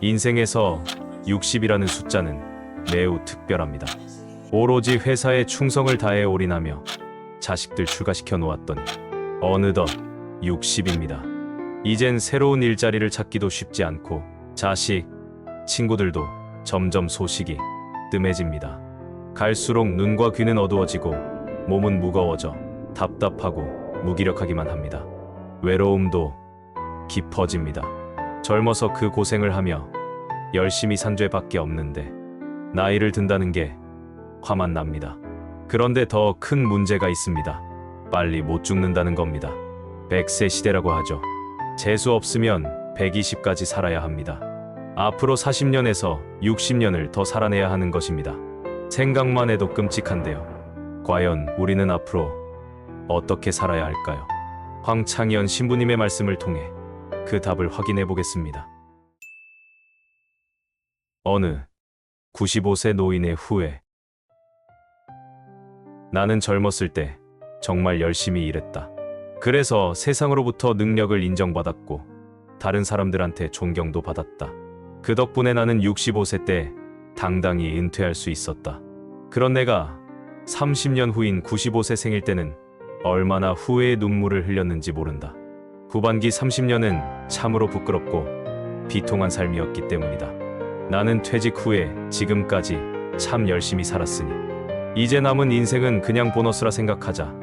인생에서 60이라는 숫자는 매우 특별합니다. 오로지 회사에 충성을 다해 올인하며 자식들 출가시켜 놓았더니 어느덧 60입니다. 이젠 새로운 일자리를 찾기도 쉽지 않고 자식, 친구들도 점점 소식이 뜸해집니다. 갈수록 눈과 귀는 어두워지고 몸은 무거워져 답답하고 무기력하기만 합니다. 외로움도 깊어집니다. 젊어서 그 고생을 하며 열심히 산 죄밖에 없는데 나이를 든다는 게 화만 납니다. 그런데 더 큰 문제가 있습니다. 빨리 못 죽는다는 겁니다. 100세 시대라고 하죠. 재수 없으면 120까지 살아야 합니다. 앞으로 40년에서 60년을 더 살아내야 하는 것입니다. 생각만 해도 끔찍한데요. 과연 우리는 앞으로 어떻게 살아야 할까요? 황창현 신부님의 말씀을 통해 그 답을 확인해 보겠습니다. 어느 95세 노인의 후회 나는 젊었을 때 정말 열심히 일했다. 그래서 세상으로부터 능력을 인정받았고 다른 사람들한테 존경도 받았다. 그 덕분에 나는 65세 때 당당히 은퇴할 수 있었다. 그런 내가 30년 후인 95세 생일 때는 얼마나 후회의 눈물을 흘렸는지 모른다. 후반기 30년은 참으로 부끄럽고 비통한 삶이었기 때문이다. 나는 퇴직 후에 지금까지 참 열심히 살았으니 이제 남은 인생은 그냥 보너스라 생각하자.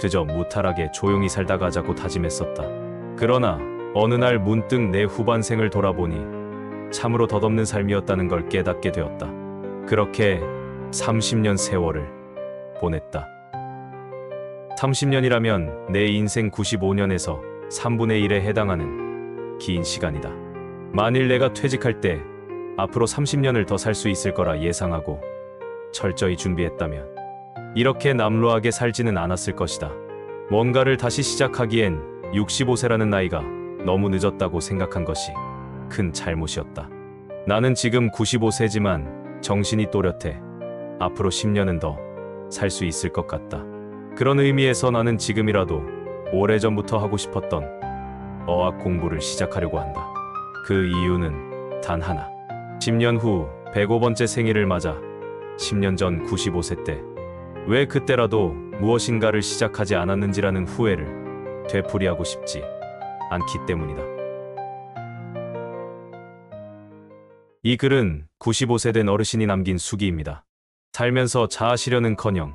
그저 무탈하게 조용히 살다 가자고 다짐했었다. 그러나 어느 날 문득 내 후반생을 돌아보니 참으로 덧없는 삶이었다는 걸 깨닫게 되었다. 그렇게 30년 세월을 보냈다. 30년이라면 내 인생 95년에서 3분의 1에 해당하는 긴 시간이다. 만일 내가 퇴직할 때 앞으로 30년을 더 살 수 있을 거라 예상하고 철저히 준비했다면 이렇게 남루하게 살지는 않았을 것이다. 뭔가를 다시 시작하기엔 65세라는 나이가 너무 늦었다고 생각한 것이 큰 잘못이었다. 나는 지금 95세지만 정신이 또렷해 앞으로 10년은 더 살 수 있을 것 같다. 그런 의미에서 나는 지금이라도 오래전부터 하고 싶었던 어학 공부를 시작하려고 한다. 그 이유는 단 하나. 10년 후 105번째 생일을 맞아 10년 전 95세 때 왜 그때라도 무엇인가를 시작하지 않았는지라는 후회를 되풀이하고 싶지 않기 때문이다. 이 글은 95세 된 어르신이 남긴 수기입니다. 살면서 자아실현은커녕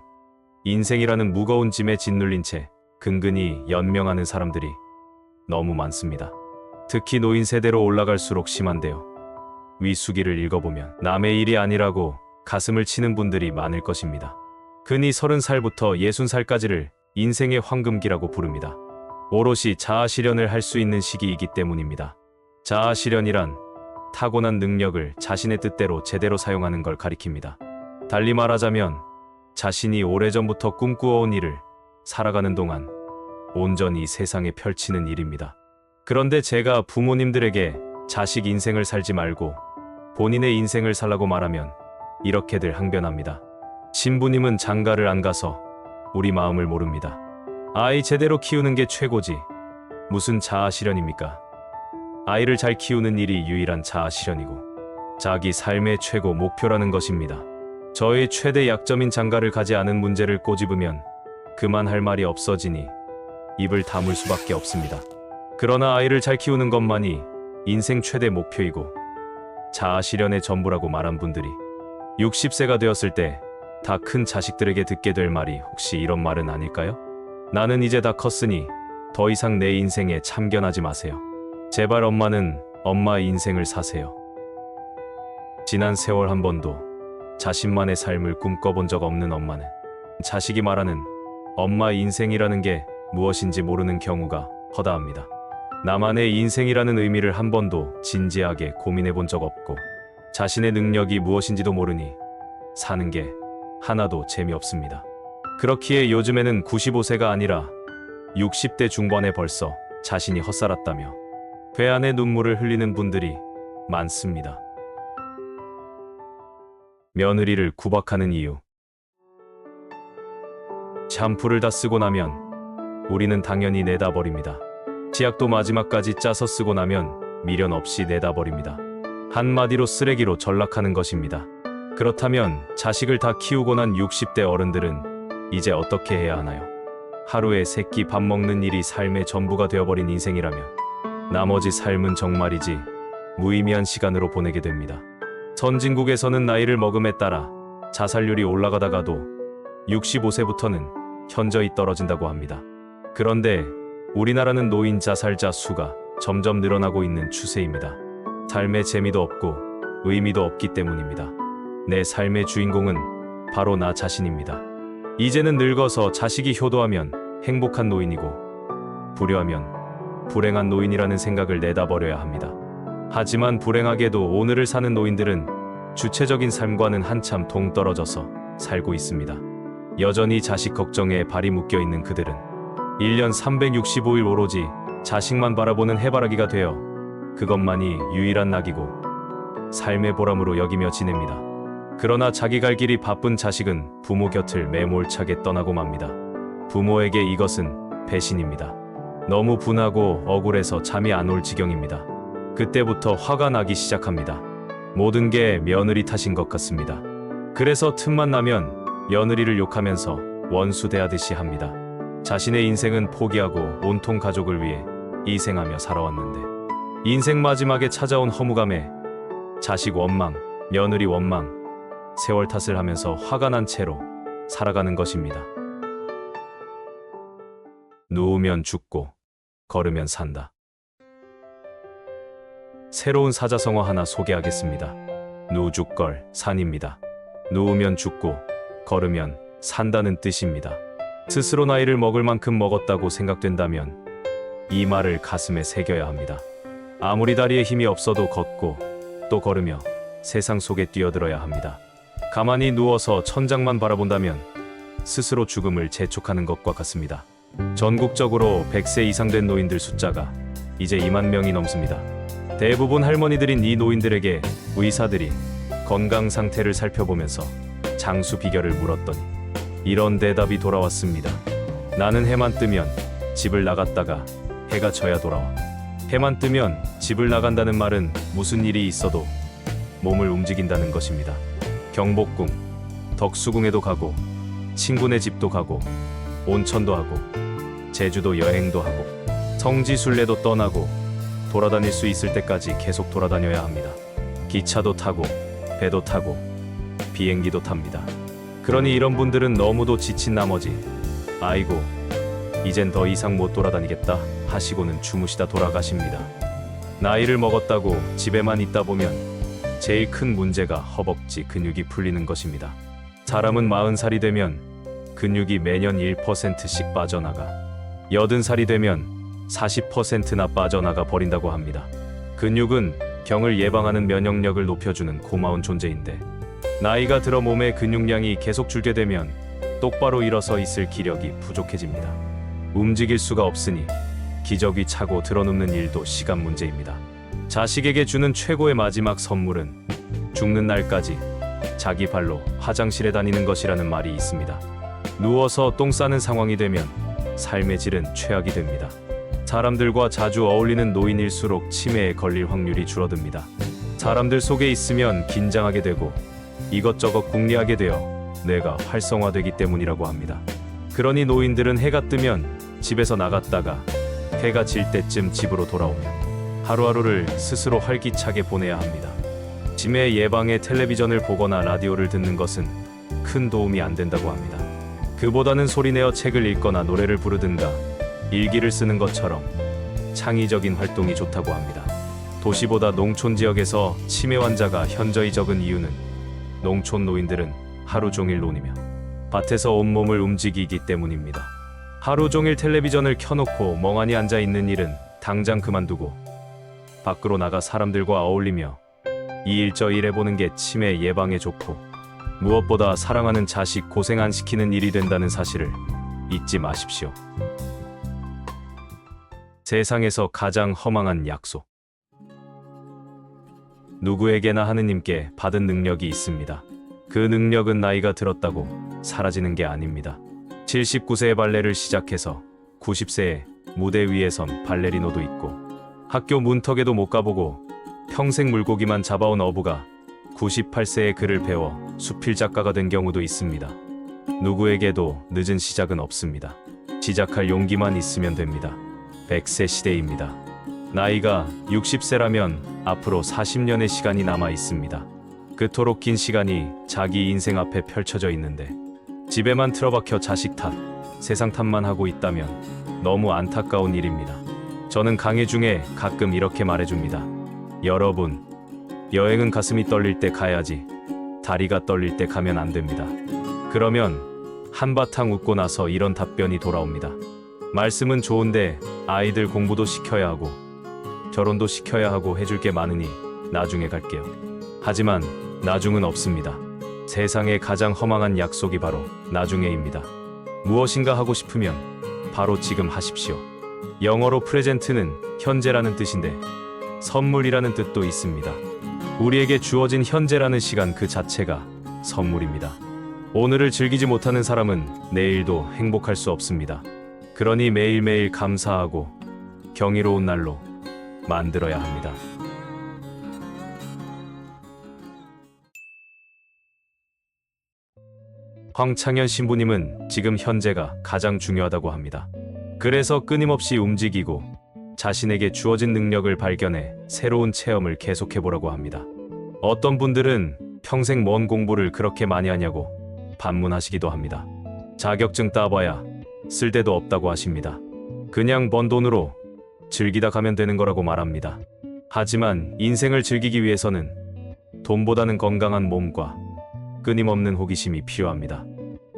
인생이라는 무거운 짐에 짓눌린 채 근근히 연명하는 사람들이 너무 많습니다. 특히 노인 세대로 올라갈수록 심한데요. 위 수기를 읽어보면 남의 일이 아니라고 가슴을 치는 분들이 많을 것입니다. 근이 30살부터 60살까지를 인생의 황금기라고 부릅니다. 오롯이 자아 실현을 할 수 있는 시기이기 때문입니다. 자아 실현이란 타고난 능력을 자신의 뜻대로 제대로 사용하는 걸 가리킵니다. 달리 말하자면 자신이 오래전부터 꿈꾸어온 일을 살아가는 동안 온전히 세상에 펼치는 일입니다. 그런데 제가 부모님들에게 자식 인생을 살지 말고 본인의 인생을 살라고 말하면 이렇게들 항변합니다. 신부님은 장가를 안 가서 우리 마음을 모릅니다. 아이 제대로 키우는 게 최고지. 무슨 자아 실현입니까? 아이를 잘 키우는 일이 유일한 자아 실현이고 자기 삶의 최고 목표라는 것입니다. 저의 최대 약점인 장가를 가지 않은 문제를 꼬집으면 그만 할 말이 없어지니 입을 다물 수밖에 없습니다. 그러나 아이를 잘 키우는 것만이 인생 최대 목표이고 자아 실현의 전부라고 말한 분들이 60세가 되었을 때 다 큰 자식들에게 듣게 될 말이 혹시 이런 말은 아닐까요? 나는 이제 다 컸으니 더 이상 내 인생에 참견하지 마세요. 제발 엄마는 엄마 인생을 사세요. 지난 세월 한 번도 자신만의 삶을 꿈꿔본 적 없는 엄마는 자식이 말하는 엄마 인생이라는 게 무엇인지 모르는 경우가 허다합니다. 나만의 인생이라는 의미를 한 번도 진지하게 고민해 본 적 없고 자신의 능력이 무엇인지도 모르니 사는 게 하나도 재미없습니다. 그렇기에 요즘에는 95세가 아니라 60대 중반에 벌써 자신이 헛살았다며 회한의 눈물을 흘리는 분들이 많습니다. 며느리를 구박하는 이유 샴푸를 다 쓰고 나면 우리는 당연히 내다 버립니다. 치약도 마지막까지 짜서 쓰고 나면 미련 없이 내다 버립니다. 한마디로 쓰레기로 전락하는 것입니다. 그렇다면 자식을 다 키우고 난 60대 어른들은 이제 어떻게 해야 하나요? 하루에 세 끼 밥 먹는 일이 삶의 전부가 되어버린 인생이라면 나머지 삶은 정말이지 무의미한 시간으로 보내게 됩니다. 선진국에서는 나이를 먹음에 따라 자살률이 올라가다가도 65세부터는 현저히 떨어진다고 합니다. 그런데 우리나라는 노인 자살자 수가 점점 늘어나고 있는 추세입니다. 삶의 재미도 없고 의미도 없기 때문입니다. 내 삶의 주인공은 바로 나 자신입니다. 이제는 늙어서 자식이 효도하면 행복한 노인이고 불효하면 불행한 노인이라는 생각을 내다버려야 합니다. 하지만 불행하게도 오늘을 사는 노인들은 주체적인 삶과는 한참 동떨어져서 살고 있습니다. 여전히 자식 걱정에 발이 묶여 있는 그들은 1년 365일 오로지 자식만 바라보는 해바라기가 되어 그것만이 유일한 낙이고 삶의 보람으로 여기며 지냅니다. 그러나 자기 갈 길이 바쁜 자식은 부모 곁을 매몰차게 떠나고 맙니다. 부모에게 이것은 배신입니다. 너무 분하고 억울해서 잠이 안 올 지경입니다. 그때부터 화가 나기 시작합니다. 모든 게 며느리 탓인 것 같습니다. 그래서 틈만 나면 며느리를 욕하면서 원수 대하듯이 합니다. 자신의 인생은 포기하고 온통 가족을 위해 희생하며 살아왔는데 인생 마지막에 찾아온 허무감에 자식 원망, 며느리 원망, 세월 탓을 하면서 화가 난 채로 살아가는 것입니다. 누우면 죽고 걸으면 산다. 새로운 사자성어 하나 소개하겠습니다. 누죽걸 산입니다. 누우면 죽고 걸으면 산다는 뜻입니다. 스스로 나이를 먹을 만큼 먹었다고 생각된다면 이 말을 가슴에 새겨야 합니다. 아무리 다리에 힘이 없어도 걷고 또 걸으며 세상 속에 뛰어들어야 합니다. 가만히 누워서 천장만 바라본다면 스스로 죽음을 재촉하는 것과 같습니다. 전국적으로 100세 이상 된 노인들 숫자가 이제 2만 명이 넘습니다. 대부분 할머니들인 이 노인들에게 의사들이 건강 상태를 살펴보면서 장수 비결을 물었더니 이런 대답이 돌아왔습니다. 나는 해만 뜨면 집을 나갔다가 해가 져야 돌아와. 해만 뜨면 집을 나간다는 말은 무슨 일이 있어도 몸을 움직인다는 것입니다. 경복궁, 덕수궁에도 가고 친구네 집도 가고 온천도 하고 제주도 여행도 하고 성지순례도 떠나고 돌아다닐 수 있을 때까지 계속 돌아다녀야 합니다. 기차도 타고 배도 타고 비행기도 탑니다. 그러니 이런 분들은 너무도 지친 나머지 아이고 이젠 더 이상 못 돌아다니겠다 하시고는 주무시다 돌아가십니다. 나이를 먹었다고 집에만 있다 보면 제일 큰 문제가 허벅지 근육이 풀리는 것입니다. 사람은 40살이 되면 근육이 매년 1%씩 빠져나가 80살이 되면 40%나 빠져나가 버린다고 합니다. 근육은 경을 예방하는 면역력을 높여주는 고마운 존재인데 나이가 들어 몸의 근육량이 계속 줄게 되면 똑바로 일어서 있을 기력이 부족해집니다. 움직일 수가 없으니 기저귀 차고 드러눕는 일도 시간 문제입니다. 자식에게 주는 최고의 마지막 선물은 죽는 날까지 자기 발로 화장실에 다니는 것이라는 말이 있습니다. 누워서 똥 싸는 상황이 되면 삶의 질은 최악이 됩니다. 사람들과 자주 어울리는 노인일수록 치매에 걸릴 확률이 줄어듭니다. 사람들 속에 있으면 긴장하게 되고 이것저것 궁리하게 되어 뇌가 활성화되기 때문이라고 합니다. 그러니 노인들은 해가 뜨면 집에서 나갔다가 해가 질 때쯤 집으로 돌아오면 하루하루를 스스로 활기차게 보내야 합니다. 치매 예방에 텔레비전을 보거나 라디오를 듣는 것은 큰 도움이 안 된다고 합니다. 그보다는 소리내어 책을 읽거나 노래를 부르든가 일기를 쓰는 것처럼 창의적인 활동이 좋다고 합니다. 도시보다 농촌 지역에서 치매 환자가 현저히 적은 이유는 농촌 노인들은 하루 종일 논이며 밭에서 온몸을 움직이기 때문입니다. 하루 종일 텔레비전을 켜놓고 멍하니 앉아 있는 일은 당장 그만두고 밖으로 나가 사람들과 어울리며 이 일저 일 해보는 게 치매 예방에 좋고 무엇보다 사랑하는 자식 고생 안 시키는 일이 된다는 사실을 잊지 마십시오. 세상에서 가장 허망한 약속. 누구에게나 하느님께 받은 능력이 있습니다. 그 능력은 나이가 들었다고 사라지는 게 아닙니다. 79세에 발레를 시작해서 90세에 무대 위에 선 발레리노도 있고 학교 문턱에도 못 가보고 평생 물고기만 잡아온 어부가 98세에 글을 배워 수필 작가가 된 경우도 있습니다. 누구에게도 늦은 시작은 없습니다. 시작할 용기만 있으면 됩니다. 100세 시대입니다. 나이가 60세라면 앞으로 40년의 시간이 남아 있습니다. 그토록 긴 시간이 자기 인생 앞에 펼쳐져 있는데 집에만 틀어박혀 자식 탓, 세상 탓만 하고 있다면 너무 안타까운 일입니다. 저는 강의 중에 가끔 이렇게 말해줍니다. 여러분, 여행은 가슴이 떨릴 때 가야지. 다리가 떨릴 때 가면 안 됩니다. 그러면 한바탕 웃고 나서 이런 답변이 돌아옵니다. 말씀은 좋은데 아이들 공부도 시켜야 하고 결혼도 시켜야 하고 해줄 게 많으니 나중에 갈게요. 하지만 나중은 없습니다. 세상에 가장 허망한 약속이 바로 나중에입니다. 무엇인가 하고 싶으면 바로 지금 하십시오. 영어로 프레젠트는 현재라는 뜻인데 선물이라는 뜻도 있습니다. 우리에게 주어진 현재라는 시간 그 자체가 선물입니다. 오늘을 즐기지 못하는 사람은 내일도 행복할 수 없습니다. 그러니 매일매일 감사하고 경이로운 날로 만들어야 합니다. 황창현 신부님은 지금 현재가 가장 중요하다고 합니다. 그래서 끊임없이 움직이고 자신에게 주어진 능력을 발견해 새로운 체험을 계속해보라고 합니다. 어떤 분들은 평생 뭔 공부를 그렇게 많이 하냐고 반문하시기도 합니다. 자격증 따봐야 쓸데도 없다고 하십니다. 그냥 번 돈으로 즐기다 가면 되는 거라고 말합니다. 하지만 인생을 즐기기 위해서는 돈보다는 건강한 몸과 끊임없는 호기심이 필요합니다.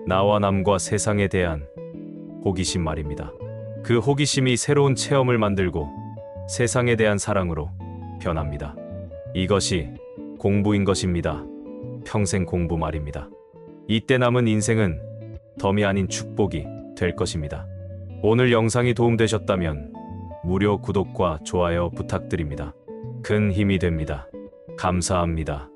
나와 남과 세상에 대한 호기심 말입니다. 그 호기심이 새로운 체험을 만들고 세상에 대한 사랑으로 변합니다. 이것이 공부인 것입니다. 평생 공부 말입니다. 이때 남은 인생은 덤이 아닌 축복이 될 것입니다. 오늘 영상이 도움되셨다면 무료 구독과 좋아요 부탁드립니다. 큰 힘이 됩니다. 감사합니다.